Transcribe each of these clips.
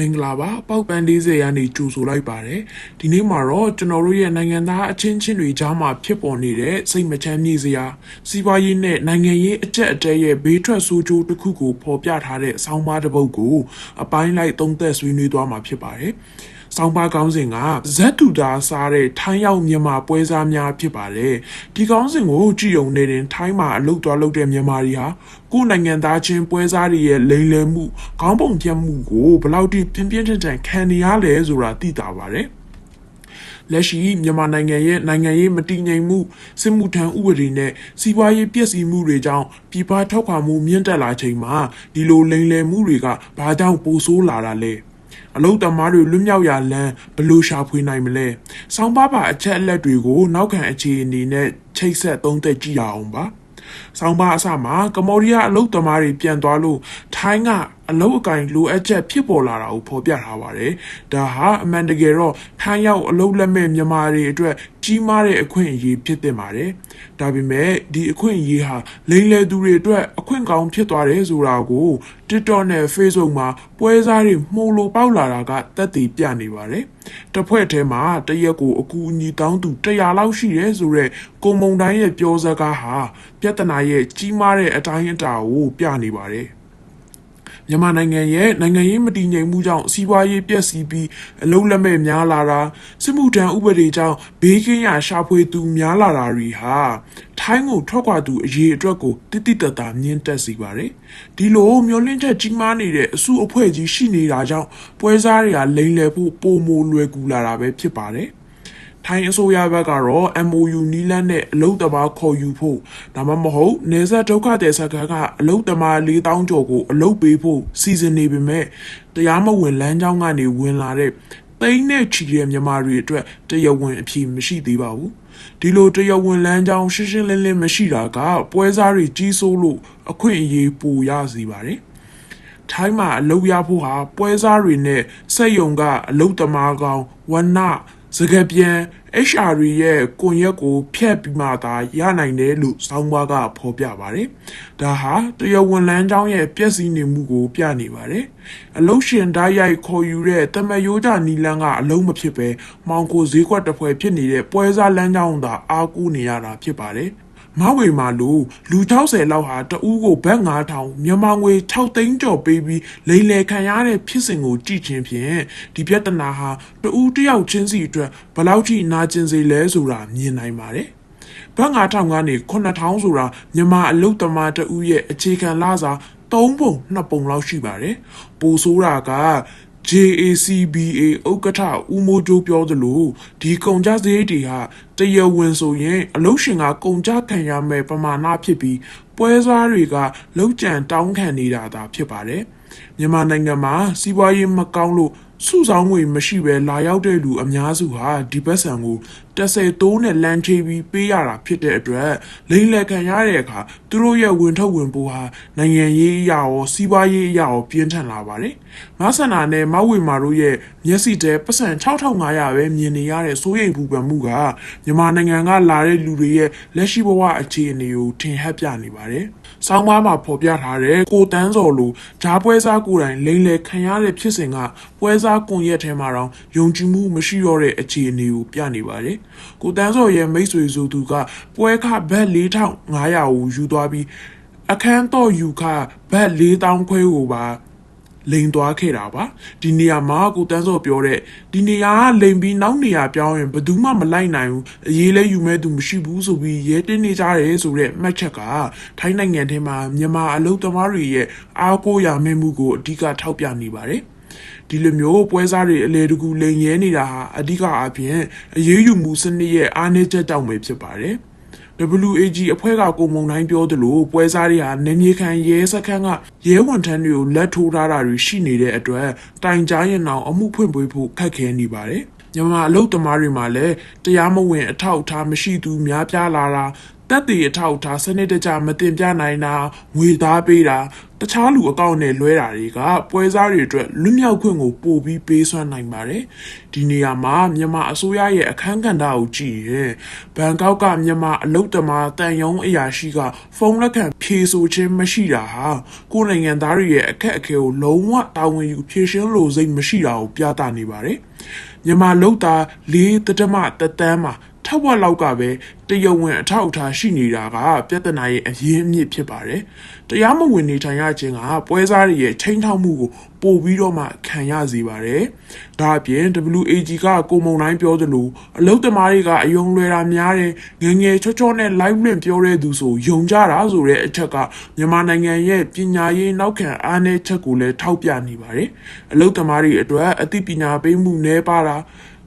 မင်္ဂလာပါပောက်ပန်း40ရနေကြိုဆိုလိုက်ပါတယ်ဒီနေ့မှာတော့ကျွန်တော်တို့ရဲ့နိုင်ငံသားအချင်းချင်းတွေကြားမှာဖြစ်ပေါ်နေတဲ့စိတ်မချမ်းမြေ့စရာစီးပွားရေးနဲ့နိုင်ငံရေးအကျက်အတဲရဲ့ဘေးထွက်ဆိုးကျိုးတစ်ခုကိုဖော်ပြထားတဲ့ဆောင်းပါးတစ်ပုဒ်ကိုအပိုင်းလိုက်သုံးသက်ဆွေးနွေးသွားမှာဖြစ်ပါတယ် ဆောင်းပါးကောင်းစဉ်ကဇက်တူတာစားတဲ့ထိုင်းရောက်မြန်မာပွဲစားများဖြစ်ပါတယ်ဒီကောင်းစဉ်ကိုကြည့်ုံနေရင်ထိုင်းမှာအလုပ်သွားလုပ်တဲ့မြန်မာတွေဟာကိုယ်နိုင်ငံသားချင်းပွဲစားတွေရဲ့လိမ်လည်မှုခေါင်းပုံပြတ်မှုကိုဘယ်လောက်ထိပြင်းပြင်းထန်ထန်ခံနေရလဲဆိုတာသိတာပါတယ်လက်ရှိမြန်မာနိုင်ငံရဲ့နိုင်ငံရေးမတည်ငြိမ်မှုစစ်မှုထမ်းဥပဒေနဲ့စီးပွားရေးပြည့်စည်မှုတွေကြောင့်ပြည်ပထောက်ခွာမှုမြင့်တက်လာချိန်မှာဒီလိုလိမ်လည်မှုတွေကဘာကြောင့်ပိုဆိုးလာတာလဲ အလုတ်သမားတွေလွတ်မြောက်ရာလမ်းဘယ်လို့ရှာဖွေနိုင်မလဲ။ဆောင်းပါးပါအချက်အလက်တွေကိုနောက်ခံအခြေအနေနဲ့ချိတ်ဆက်သုံးသက်ကြည့်ရအောင်ပါ။ဆောင်းပါးအစမှာကမ္ဘောဒီးယားအလုတ်သမားတွေပြန်သွားလို့ထိုင်းက အလုတ်အကင်လိုအပ်ချက်ဖြစ်ပေါ်လာတာကိုဖော်ပြထားပါတယ်။ဒါဟာအမှန်တကယ်တော့ထိုင်းရောက်အလုတ်လက်မဲ့မြန်မာတွေအတွက်ကြီးမားတဲ့အခွင့်အရေးဖြစ်တင်ပါတယ်။ဒါပေမဲ့ဒီအခွင့်အရေးဟာလိမ်လည်သူတွေအတွက်အခွင့်ကောင်းဖြစ်သွားတယ်ဆိုတာကို TikTok နဲ့ Facebook မှာပွဲစားတွေမှုန်လို့ပေါက်လာတာကတက်တည်ပြနေပါတယ်။တစ်ဖွဲ့ထဲမှာတရက်ကိုအကူအညီတောင်းသူ100လောက်ရှိတယ်ဆိုတော့ကုံမုံတိုင်းရဲ့ပြောစကားဟာပြဿနာရဲ့ကြီးမားတဲ့အတိုင်းအတာကိုပြနေပါတယ်။ မြန်မာနိုင်ငံရဲ့နိုင်ငံရေးမတည်ငြိမ်မှုကြောင့်စီးပွားရေးပျက်စီးပြီးအလုံးလက်မဲ့များလာတာစစ်မှုထမ်းဥပဒေကြောင့်ဘေးကင်းရာရှာဖွေသူများလာတာတွေဟာထိုင်းကိုထွက်ခွာသူအရေးအတွက်ကိုတိတိတတ်တာမြင့်တက်စေပါတယ်ဒီလိုမျိုးလင့်ချက်ကြီးမားနေတဲ့အစုအဖွဲ့ကြီးရှိနေတာကြောင့်ပွဲစားတွေကလိန်လည်ဖို့ပုံမလွယ်ကူလာတာပဲဖြစ်ပါတယ် ထိုင်းအစိုးရဘက်ကတော့ MOU နီလန်းနဲ့အလုတ်တဘာခေါ်ယူဖို့ဒါမှမဟုတ်နေဆက်ဒုက္ခတဲ့စကားကအလုတ်တမာ4000ကျော်ကိုအလုတ်ပေးဖို့စီစဉ်နေပေမဲ့တရားမဝင်လမ်းကြောင်းကနေဝင်လာတဲ့သိန်းနဲ့ချီတဲ့မြန်မာတွေအတွက်တရားဝင်အဖြစ်မရှိသေးပါဘူးဒီလိုတရားဝင်လမ်းကြောင်းရှင်းရှင်းလင်းလင်းမရှိတာက ပွဲစားတွေကြီးစိုးလို့အခွင့်အရေးပိုရစေပါတယ်ထိုင်းမှာအလုပ်ရဖို့ဟာပွဲစားတွေနဲ့စက်ယုံကအလုပ်သမားကောင်ဝန စကပြန် HR ရဲ့ကွန်ရက်ကိုဖျက်ပြီးမှသာရနိုင်တယ်လို့စောင်းဘွားကဖော်ပြပါတယ်။ဒါဟာတရားဝင်လမ်းကြောင်းရဲ့ပြည့်စည်နေမှုကိုပြနေပါတယ်။အလုတ်ရှင်ဓာတ်ရိုက်ခေါ်ယူတဲ့တမယိုးကြနီလန်းကအလုံးမဖြစ်ပဲမောင်ကိုဈေးကွက်တစ်ဖွဲဖြစ်နေတဲ့ပွဲစားလမ်းကြောင်းသာအားကိုးနေရတာဖြစ်ပါတယ်။ မဝေမာလို့လူ60လောက်ဟာတဦးကိုဘတ်9000မြန်မာငွေ6သိန်းကျော်ပေးပြီးလိမ်လည်ခံရတဲ့ဖြစ်စဉ်ကိုကြည့်ချင်းဖြင့်ဒီပြဿနာဟာတဦးတစ်ယောက်ချင်းစီအတွက်ဘယ်လောက်ထိနာကျင်စေလဲဆိုတာမြင်နိုင်ပါတယ်ဘတ်9000ကနေ9000ဆိုတာမြန်မာအလုတ်သမားတဦးရဲ့အခြေခံလစာ3ပုံ2ပုံလောက်ရှိပါတယ်ပိုဆိုးတာက JACBA ဥက္ကဋ္ဌဦးမိုးကျိုးပြောသလိုဒီကုန်ကြစရိတ်တွေဟာတရဝင်ဆိုရင်အလုရှင်ကကုန်ကြခံရမယ်ပမာဏဖြစ်ပြီးပွဲစားတွေကလောက်ကျန်တောင်းခံနေတာသာဖြစ်ပါတယ်မြန်မာနိုင်ငံမှာစီးပွားရေးမကောင်းလို့စုဆောင်ငွေမရှိပဲလာရောက်တဲ့လူအများစုဟာဒီဘက်ဆန်ကို30တိုးနဲ့လမ်းချေပြီးပေးရတာဖြစ်တဲ့အတွက်လိမ့်လက်ခံရတဲ့အခါသူတို့ရဲ့ဝင်ထုတ်ဝင်ပိုးဟာနိုင်ငံရေးအရာရောစီးပွားရေးအရာရောပြင်းထန်လာပါတယ်။မဆန္ဒနဲ့မဝေမာတို့ရဲ့မျက်စိတဲပတ်စံ6500ပဲမြင်နေရတဲ့စိုးရိမ်ပူပန်မှုကမြန်မာနိုင်ငံကလာတဲ့လူတွေရဲ့လက်ရှိဘဝအခြေအနေကိုထင်ဟပ်ပြနေပါတယ်။ဆောင်းပါးမှာဖော်ပြထားတဲ့ကိုတန်းစော်လိုဂျားပွဲစားကိုယ်တိုင်လိမ့်လေခံရတဲ့ဖြစ်စဉ်ကပွဲစားကွန်ရက်ထဲမှာတော့ယုံကြည်မှုမရှိတော့တဲ့အခြေအနေကိုပြနေပါတယ်။ကိုတန်းစော်ရဲ့မိတ်ဆွေဆိုသူကပွဲခဘက်4500ကိုယူသွားပြီးအခန်းတော့ယူခဘက်4000ခွဲကိုပါလိန်သွားခဲ့တာပါဒီနေရာမှာကိုတန်းစောပြောတဲ့ဒီနေရာကလိန်ပြီးနောက်နေရာပြောင်းရင်ဘယ်သူမှမလိုက်နိုင်ဘူးအရေးလဲယူမဲ့သူမရှိဘူးဆိုပြီးရဲတင်းနေကြတယ်ဆိုတဲ့မှတ်ချက်ကထိုင်းနိုင်ငံထဲမှာမြန်မာအလုပ်သမားတွေရဲ့အားကိုးရမဲ့မှုကိုအဓိကထောက်ပြနေပါတယ် ဒီလိုမျိုးပွဲစားတွေအလေတကူလိန်ရဲနေတာဟာအဓိကအပြင်အရေးယူမှုစနစ်ရဲ့အားနည်းချက်တောင်ပဲဖြစ်ပါတယ်။ WAG အဖွဲ့ကကိုမုံတိုင်းပြောသလိုပွဲစားတွေဟာနေမြေခံရဲစခန်းကရဲဝန်ထမ်းတွေကိုလက်ထိုးထားတာတွေရှိနေတဲ့အတွက်တိုင်ကြားရင်အောင်အမှုဖွင့်ပေးဖို့ခက်ခဲနေပါတယ်။မြန်မာအလုပ်သမားတွေမှာလည်းတရားမဝင်အထောက်အထားမရှိသူများပြားလာတာတက်တည်အထောက်အထားစနစ်တကျမတင်ပြနိုင်တာငွေသားပေးတာ တခြားလူအကောင့်နဲ့လွဲတာတွေကပွဲစားတွေအတွက်လွတ်မြောက်ခွင့်ကိုပို့ပြီးပေးစွမ်းနိုင်ပါတယ်ဒီနေရာမှာမြန်မာအစိုးရရဲ့အခန်းကဏ္ဍကိုကြည့်ရင်ဘန်ကောက်ကမြန်မာအလုတ်သမားတန်ယုံအရာရှိကဖုန်းလက်ခံဖြေဆိုခြင်းမရှိတာဟာကိုယ်နိုင်ငံသားတွေရဲ့အခက်အခဲကိုလုံးဝတာဝန်ယူဖြေရှင်းလို့စိတ်မရှိတာကိုပြသနေပါတယ်မြန်မာလုတ်သားလေးတတမတတန်းမှာ ထက်ဝက်လောက်ကပဲတရုံဝင်အထောက်အထားရှိနေတာကပြဿနာရဲ့အရင်းအမြစ်ဖြစ်ပါတယ်။တရားမဝင်နေထိုင်ရခြင်းကပွဲစားတွေရဲ့ချိန်ထောက်မှုကိုပို့ပြီးတော့မှခံရစေပါတယ်။ဒါအပြင် WAG ကကိုမုံတိုင်းပြောသလိုအလုတ်သမားတွေကအယုံလွယ်တာများတယ်ငယ်ငယ်ချောချောနဲ့ live လွင့်ပြောတဲ့သူဆိုယုံကြတာဆိုတဲ့အချက်ကမြန်မာနိုင်ငံရဲ့ပညာရေးနောက်ခံအားနည်းချက်ကိုလည်းထောက်ပြနေပါတယ်။အလုတ်သမားတွေအတွက်အသိပညာပေးမှုနည်းပါတာ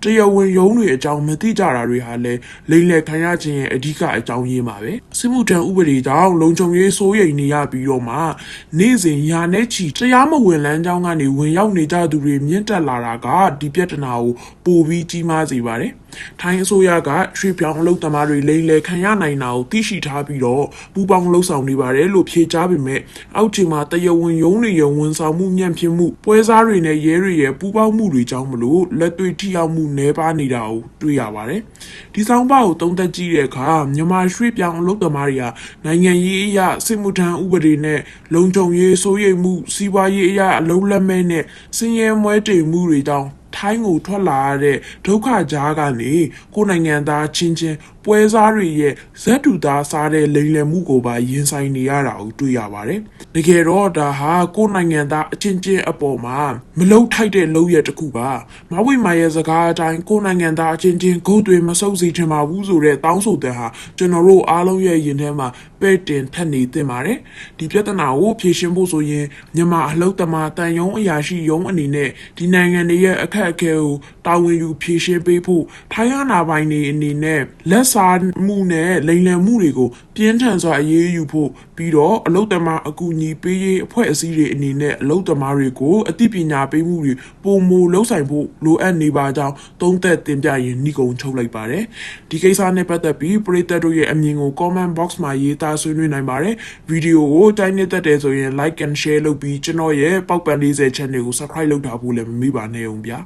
တရားဝင်ရုံးတွေအကြောင်းမသိကြတာတွေဟာလည်းလိမ့်လက်ခံရခြင်းရဲ့အဓိကအကြောင်းရင်းပါပဲစစ်မှုထမ်းဥပဒေကြောင့်လုံခြုံရေးစိုးရိမ်နေရပြီးတော့မှနေ့စဉ်ညာနဲ့ချီတရားမဝင်လမ်းကြောင်းကနေဝင်ရောက်နေကြသူတွေမြင့်တက်လာတာကဒီပြဿနာကိုပိုပြီးကြီးမားစေပါတယ် ထိုင်းအစိုးရကရွှေပြောင်းအလုပ်သမားတွေလိမ့်လက်ခံရနိုင်တာကိုသိရှိထားပြီးတော့ပူပေါင်းလှုပ်ဆောင်နေပါတယ်လို့ဖြေကြားပေမဲ့အောက်ခြေမှာတရားဝင်ရုံးတွေရုံဝန်ဆောင်မှုညံ့ဖျင်းမှုပွဲစားတွေနဲ့ရဲတွေရဲ့ပူပေါင်းမှုတွေကြောင့်မလို့လက်တွေ့ထိရောက်မှုနည်းပါးနေတာကိုတွေ့ရပါတယ်ဒီဆောင်ပါကိုတုံးသက်ကြည့်တဲ့အခါမြန်မာရွှေပြောင်းအလုပ်သမားတွေကနိုင်ငံရေးအရာစစ်မှုထမ်းဥပဒေနဲ့လုံခြုံရေးစိုးရိမ်မှုစီးပွားရေးအရာအလုံးလက်မဲ့နဲ့စင်ရဲမွဲတေမှုတွေတောင် ထိုင်းကိုထွက်လာရတဲ့ဒုက္ခကြားကနေကိုယ်နိုင်ငံသားချင်းချင်း ပွဲစားတွေရဲ့ဇက်တူသားစားတဲ့လိမ်လည်မှုကိုပါရင်ဆိုင်နေရတာကိုတွေ့ရပါတယ်။တကယ်တော့ဒါဟာကိုယ်နိုင်ငံသားအချင်းချင်းအပေါ်မှာမလုံထိုက်တဲ့လုံရတစ်ခုပါ။မဝိမာရဲ့စကားအတိုင်းကိုယ်နိုင်ငံသားအချင်းချင်းဂုတ်တွေမဆုပ်စီချင်ပါဘူးဆိုတဲ့တောင်းဆိုတဲ့ဟာကျွန်တော်တို့အားလုံးရဲ့ရင်ထဲမှာပဲ့တင်ထက်နေသင့်ပါတယ်။ဒီပြဿနာကိုဖြေရှင်းဖို့ဆိုရင်မြန်မာအလုပ်သမားတန်ယုံအရာရှိယုံအနေနဲ့ဒီနိုင်ငံတွေရဲ့အခက်အခဲကိုတာဝန်ယူဖြေရှင်းပေးဖို့ထိုင်းအာဏာပိုင်တွေအနေနဲ့လက်စားမှုနဲ့လိမ်လည်မှုတွေကိုပြင်းထန်စွာအရေးယူဖို့ပြီးတော့အလုပ်သမားအကူအညီပေးရေးအဖွဲ့အစည်းတွေအနေနဲ့အလုပ်သမားတွေကိုအသိပညာပေးမှုတွေပုံမူလှုပ်ဆိုင်ဖို့လိုအပ်နေပါကြောင်းသုံးသက်တင်ပြရင်နှီးကုံချုပ်လိုက်ပါတယ်ဒီကိစ္စနဲ့ပတ်သက်ပြီးပရိသတ်တို့ရဲ့အမြင်ကို comment box မှာရေးသားဆွေးနွေးနိုင်ပါတယ်ဗီဒီယိုကိုတိုင်းနေတတ်တယ်ဆိုရင် like and share လုပ်ပြီးကျွန်တော်ရဲ့ပောက်ပန်40 channel ကို subscribe လုပ်ထားဖို့လည်းမမေ့ပါနဲ့အောင်ဗျာ